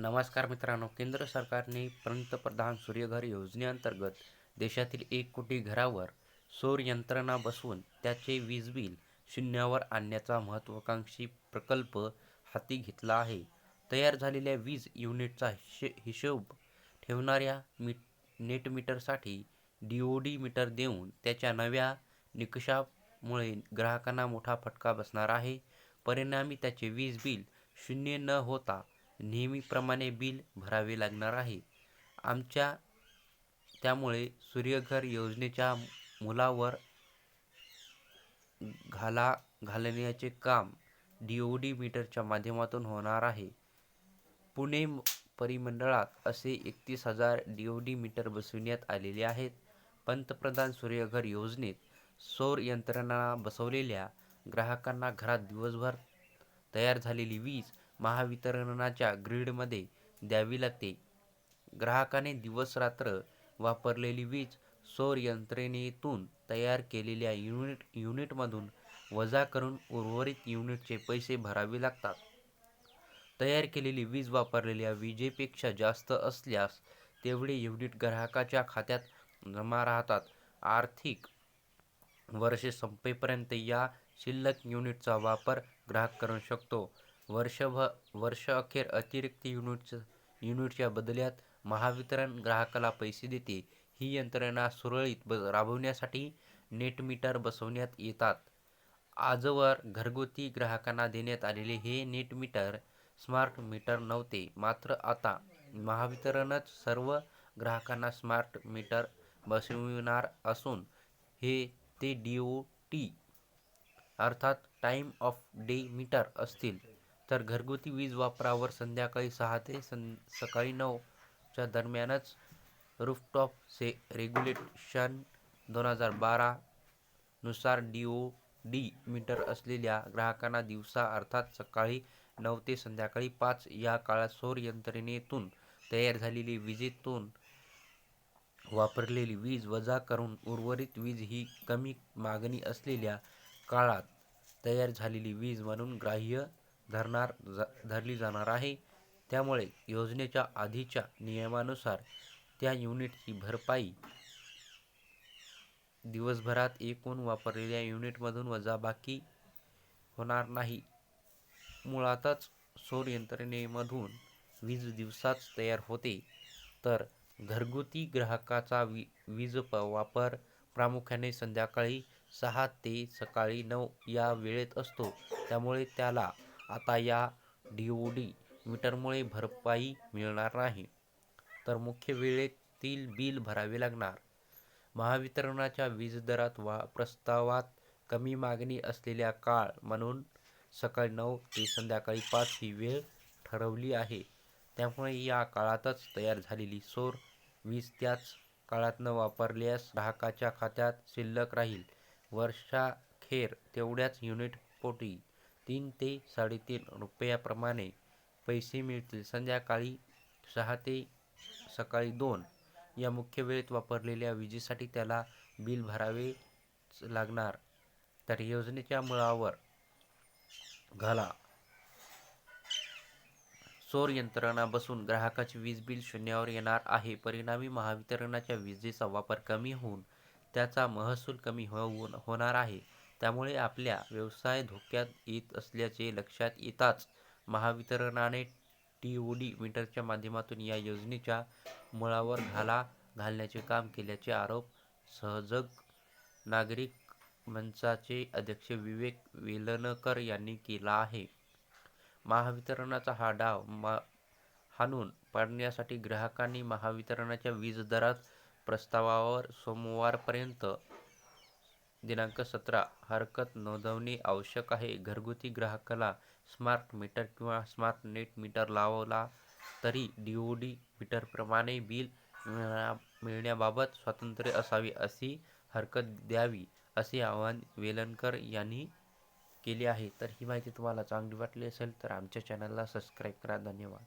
नमस्कार मित्रांनो केंद्र सरकारने पंतप्रधान सूर्यघर योजनेअंतर्गत देशातील एक कोटी घरावर सौर यंत्रणा बसवून त्याचे वीज बिल शून्यावर आणण्याचा महत्त्वाकांक्षी प्रकल्प हाती घेतला आहे. तयार झालेल्या वीज युनिटचा हिशोब ठेवणाऱ्या मी नेटमीटरसाठी डी मीटर देऊन त्याच्या नव्या निकषामुळे ग्राहकांना मोठा फटका बसणार आहे. परिणामी त्याचे वीज बिल शून्य न होता नेहमीप्रमाणे बिल भरावे लागणार आहे. आमच्या त्यामुळे सूर्यघर योजनेच्या मुलावर घाला घालण्याचे काम डी ओ डी मीटरच्या माध्यमातून होणार आहे. पुणे परिमंडळात असे एकतीस हजार डी ओ डी मीटर बसविण्यात आलेले आहेत. पंतप्रधान सूर्यघर योजनेत सौर यंत्रणा बसवलेल्या ग्राहकांना घरात दिवसभर तयार झालेली वीज महावितरणच्या ग्रीडमध्ये द्यावी लागते. ग्राहकाने दिवस-रात्र वापरलेली वीज सौर यंत्रणेतून तयार केलेल्या युनिट युनिटमधून वजा करून उर्वरित युनिटचे पैसे भरावे लागतात. तयार केलेली वीज वापरलेल्या विजेपेक्षा जास्त असल्यास तेवढे युनिट ग्राहकाच्या खात्यात जमा राहतात. आर्थिक वर्ष संपेपर्यंत या शिल्लक युनिटचा वापर ग्राहक करू शकतो. वर्षअखेर अतिरिक्त युनिटच्या बदल्यात महावितरण ग्राहकाला पैसे देते. ही यंत्रणा सुरळीत ब राबवण्यासाठी नेटमीटर बसवण्यात येतात. आजवर घरगुती ग्राहकांना देण्यात आलेले हे नेटमीटर स्मार्ट मीटर नव्हते. मात्र आता महावितरणच सर्व ग्राहकांना स्मार्ट मीटर बसविणार असून हे ते डी ओ टी अर्थात टाईम ऑफ डे मीटर असतील. तर घरगुती वीज वापरावर संध्याकाळी सहा ते सं सकाळी नऊच्या दरम्यानच रूफटॉप रेग्युलेशन दोन हजार बारा नुसार डी मीटर असलेल्या ग्राहकांना दिवसा अर्थात सकाळी नऊ ते संध्याकाळी पाच या काळात सौर यंत्रणेतून तयार झालेली विजेतून वापरलेली वीज वजा करून उर्वरित वीज ही कमी मागणी असलेल्या काळात तयार झालेली वीज म्हणून ग्राह्य धरणार धरली जाणार आहे. त्यामुळे योजनेच्या आधीच्या नियमानुसार त्या युनिटची भरपाई दिवसभरात एकूण वापरलेल्या युनिटमधून वजाबाकी होणार नाही. मुळातच सौर यंत्रणेमधून वीज दिवसाच तयार होते तर घरगुती ग्राहकाचा वी वीज वापर प्रामुख्याने संध्याकाळी सहा ते सकाळी नऊ या वेळेत असतो. त्यामुळे त्याला आता या डी ओ डी मीटरमुळे भरपाई मिळणार नाही, तर मुख्य वेळेतील बिल भरावे लागणार. महावितरणाच्या वीज दरात वा प्रस्तावात कमी मागणी असलेल्या काळ म्हणून सकाळी नऊ ते संध्याकाळी पाच ही वेळ ठरवली आहे. त्यामुळे या काळातच तयार झालेली सोर वीज त्याच काळात न वापरल्यास ग्राहकाच्या खात्यात शिल्लक राहील. वर्षाखेर तेवढ्याच युनिटपोटी तीन ते साडेतीन रुपयाप्रमाणे पैसे मिळतील. संध्याकाळी सहा ते सकाळी दोन या मुख्य वेळेत वापरलेल्या विजेसाठी त्याला बिल भरावेच लागणार. तर योजनेच्या मुळावर घाला सौर यंत्रणा बसून ग्राहकाचे वीज बिल शून्यावर येणार आहे. परिणामी महावितरणाच्या विजेचा वापर कमी होऊन त्याचा महसूल कमी होऊन होणार आहे. त्यामुळे आपल्या व्यवसाय धोक्यात येत असल्याचे लक्षात येताच महावितरणने डीओडी मीटरच्या माध्यमातून या योजनेच्या मुळावर घाला घालण्याचे काम केल्याचे आरोप सहजग नागरिक मंचाचे अध्यक्ष विवेक वेलणकर यांनी केला आहे. महावितरणाचा हा डाव हाणून पाडण्यासाठी ग्राहकांनी महावितरणाच्या वीज दरात प्रस्तावावर सोमवारपर्यंत दिनांक सतरा हरकत नोंदवणे आवश्यक आहे. घरगुती ग्राहकाला स्मार्ट मीटर किंवा स्मार्ट नेट मीटर लावला तरी डी ओ डी मीटरप्रमाणे बिल मिळण्याबाबत स्वातंत्र्य असावे अशी हरकत द्यावी असे आवाहन वेलणकर यांनी केले आहे. तर ही माहिती तुम्हाला चांगली वाटली असेल तर आमच्या चॅनलला सबस्क्राईब करा. धन्यवाद.